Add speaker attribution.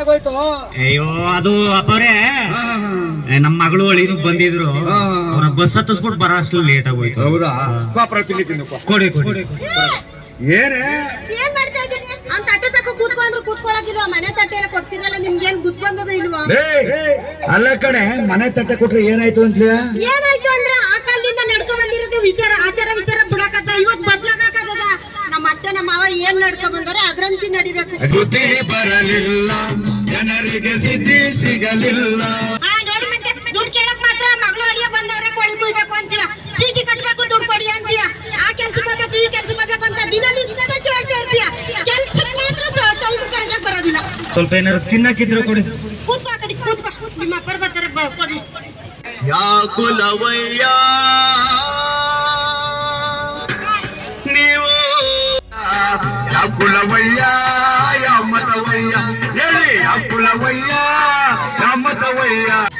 Speaker 1: ಆಗೋಯ್ತು.
Speaker 2: ಅಯ್ಯೋ ಅದು
Speaker 1: ಹಾ,
Speaker 2: ನಮ್ಮ ಮಗಳು ಅಳಿನೂ ಬಂದಿದ್ರು. ಅವ್ರ ಬಸ್ ಹತ್ತಿಸ್ಬಿಟ್ಟು ಬರೋ ಅಷ್ಟು ಲೇಟ್ ಆಗೋಯ್ತು.
Speaker 1: ಹೌದಾ? ಕಾಪರ ತಿನ್ನಿ.
Speaker 2: ಕೊಡಿ ಕೊಡಿ.
Speaker 1: ಏನೇ?
Speaker 3: ಏನ್ ಮಾಡ್ತಾ ಇದೀನಿ ಅಂತ ತಟ್ಟೆ ತಕ್ಕ ಕೂತ್ಕೊಂಡ್ರು ಕೂತ್ಕೊಳಕಿಲ್ವಾ ಮನೆ ತಟ್ಟೆ ಎಲ್ಲ ಕೊಡ್ತೀರಲ್ಲ ನಿಮ್ಗೇನ್ ಗುತ್ ಬಂದದ ಇಲ್ವಾ
Speaker 1: ಅಲ್ಲ ಕಣೆ ಮನೆ ತಟ್ಟೆ ಕೊಟ್ರೆ ಏನಾಯ್ತು ಅಂತ
Speaker 3: ಏನಾಯ್ತು ಅಂದ್ರೆ ಆ ಕಾಲದಿಂದ ನಡ್ಕೊ ಬಂದಿರೋದು ವಿಚಾರ ಆಚಾರ ವಿಚಾರ ಬಿಡಕತ್ತ. ಇವತ್ ಬದ್ಲಾಗದ ನಮ್ಮ ಅತ್ತೆ ನಮ್ಮ ಮಾವ ಏನ್ ನಡ್ಕೊ ಬಂದಾರೆ ಅದ್ರಂತಿ ನಡಿಬೇಕು.
Speaker 1: ಬುದ್ಧಿ ಬರಲಿಲ್ಲ ಜನರಿಗೆ ಸಿದ್ಧಿ ಸಿಗಲಿಲ್ಲ.
Speaker 3: ಆ ನೋಡಿ ಮತ್ತೆ ದುಡ್ಡು ಕೇಳಕ್ ಮಾತ್ರ ಮಗಳು ಅಡಿಯ ಬಂದವ್ರೆ ಕೋಳಿ ಕುಯ್ಬೇಕು ಅಂತೀಯ. ಚೀಟಿ ಕಟ್ಬೇಕು ದುಡ್ಡು ಕೊಡಿ ಅಂತೀಯ. ಆ ಕೆಲ್ಸಕ್ಕೆ ಹೋಗ್ಬೇಕು ಈ ಕೆಲ್ಸಕ್ಕೆ ಹೋಗ್ಬೇಕು ಅಂತ ದಿನಲ್ಲಿ ದಿನ ಕೇಳ್ತಾ ಇರ್ತೀಯ. ಕೆಲ್ಸಕ್ಕೆ ಮಾತ್ರ ಟೈಮ್ ಕರೆಕ್ಟಾಗಿ ಬರೋದಿಲ್ಲ.
Speaker 2: ಸ್ವಲ್ಪ ಏನಾದ್ರು ತಿನ್ನಕ್ಕಿದ್ರು ಕೊಡಿ.
Speaker 3: ಕೂತ್ಕೋ ಕಡೆ ಕೂತ್ಕೋ. ನಿಮ್ಮ ಅಪ್ಪರ್ ಬರ್ತಾರೆ ಕೊಡಿ.
Speaker 4: ಯಾ ಕುಲವಯ್ಯ
Speaker 1: yeah.